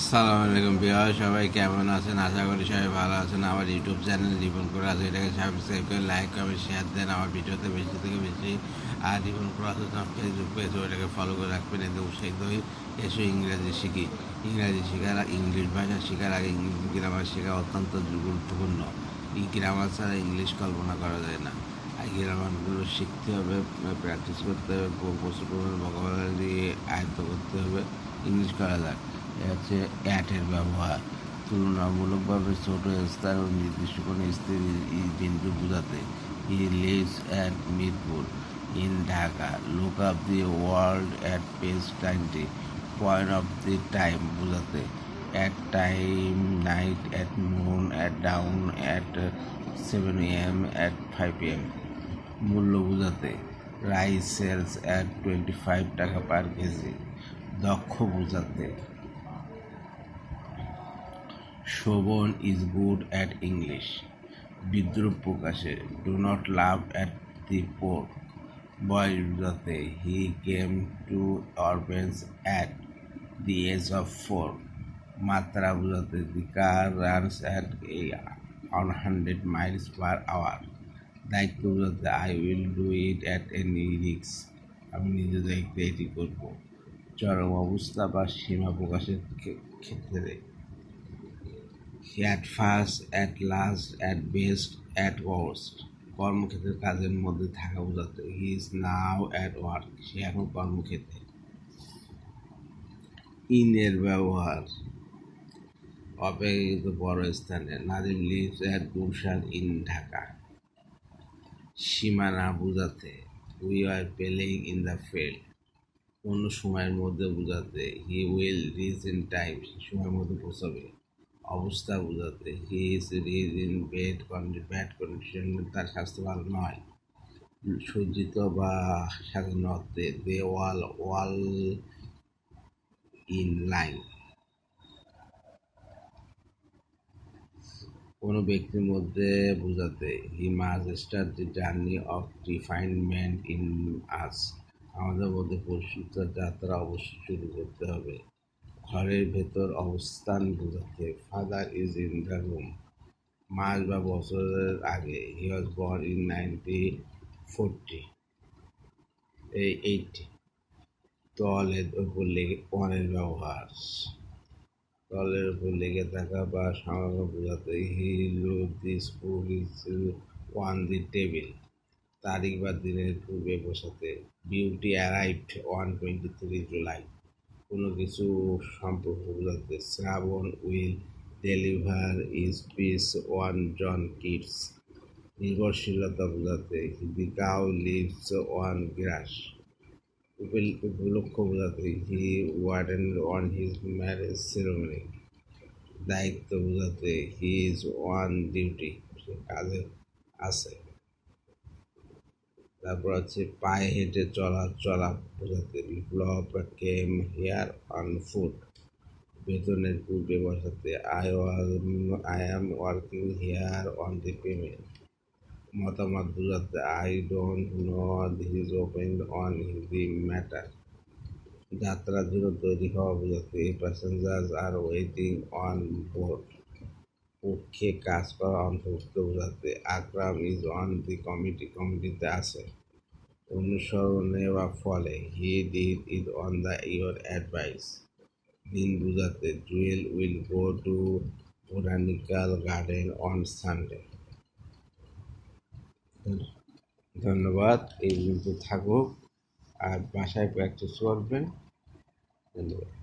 আসসালামু আলাইকুম বিহার সবাই, কেমন আছেন? আশা করি সবাই ভালো আছেন। আমার ইউটিউব চ্যানেল রিপন করে আছে এটাকে সাবস্ক্রাইব করে লাইক কমেন্ট শেয়ার দেন। আমার ভিডিওতে বেশি থেকে বেশি আর রিপন করে আছে ফেসবুক পেজ ওটাকে ফলো করে রাখবেন। এতে উৎসাহিত হয়ে এসো ইংরেজি শিখি। ইংরেজি শেখার, ইংলিশ ভাষা শেখার আগে ইংলিশ গ্রামার শেখা অত্যন্ত গুরুত্বপূর্ণ। এই গ্রামার ছাড়া ইংলিশ কল্পনা করা যায় না। আর গ্রামারগুলো শিখতে হবে প্র্যাকটিস করতে হবে প্রচুর পরিমাণে ভোকাবুলারি আয়ত্ত করতে হবে। ইংলিশ করা যায়। হচ্ছে অ্যাটের ব্যবহার। তুলনামূলকভাবে ছোট স্থান ও নির্দিষ্ট কোনো স্থিতি বিন্দু বোঝাতে he lives at Mirpur, in Dhaka. Look up the world at page ninety point of the time বোঝাতে at time night at moon at down at seven M at five M মূল্য বোঝাতে rice sells at twenty five taka per kg দক্ষ বোঝাতে Shovon is good at English বিদ্রুপ প্রকাশে do not love at the poor boy বোঝাতে he came to orphans at the age of four মাত্রা বোঝাতে the car runs at one hundred miles per hour দায়িত্ব বোঝাতে I will do it at any রিক্স আমি নিজে দায়িত্বে এটি করব। চরম অবস্থা বা সীমা প্রকাশের ক্ষেত্রে at first at last at best at worst কর্মক্ষেত্রের কাজের মধ্যে থাকা বোঝাতে he is now at work সে এখন কর্মক্ষেত্রে। ইনের ব্যবহার। অপেক্ষিত বড় স্থানে। Nadim lives at Gulshan in Dhaka. সীমানা বোঝাতে। We are playing in the field কোনো সময়ের মধ্যে বোঝাতে। He will reach in time সময়ের মধ্যে পৌঁছাবে। অবস্থা বোঝাতে he is ridge in bed bad condition তার স্বাস্থ্য ভালো নয়। সজ্জিত বা স্বাধীনতে দে ওয়াল ওয়াল ইন লাইন। কোনো ব্যক্তির মধ্যে বোঝাতে he must start the journey of refinement in us আমাদের মধ্যে পরিশুদ্ধ যাত্রা অবশ্যই শুরু করতে হবে। ঘরের ভেতর অবস্থান বোঝাতে father is in the room মাস বা বছরের আগে। He was born in ninety forty এই এইটি তলের উপর লেগে অনের ব্যবহার। তলের উপর লেগে থাকা বা সামান্য বোঝাতে he low this book is on the table তারিখ বা দিনের পূর্বে বসাতে। Beauty arrived on twenty three July কোনো কিছু সম্পর্ক বোঝাতে Shrabon will deliver piece on John kids. নির্ভরশীলতা বোঝাতে the cow lives on grass. উপলক্ষ বোঝাতে he warden on his marriage ceremony. দায়িত্ব বোঝাতে হি ইজ ওয়ান ডিউটি। কাজে আছে। তারপর হচ্ছে পায়ে হেঁটে চলা চলা বোঝাতে Biplob came here on foot বেতনের পূর্বে বসাতে I I am working here on the payment মতামত বোঝাতে I don't know his open on the matter যাত্রার জন্য তৈরি হওয়া বোঝাতে passengers are waiting on board পক্ষে কাজ করা অন্তর্ভুক্ত বোঝাতে Akram is on the committee, কমিটিতে আছে। অনুসরণে বা ফলে he did is on the your advice. দিন বোঝাতে Jewel will go to botanical garden on Sunday. ধন্যবাদ, এই পর্যন্ত থাকুক। আর বাসায় প্র্যাকটিস করবেন। ধন্যবাদ।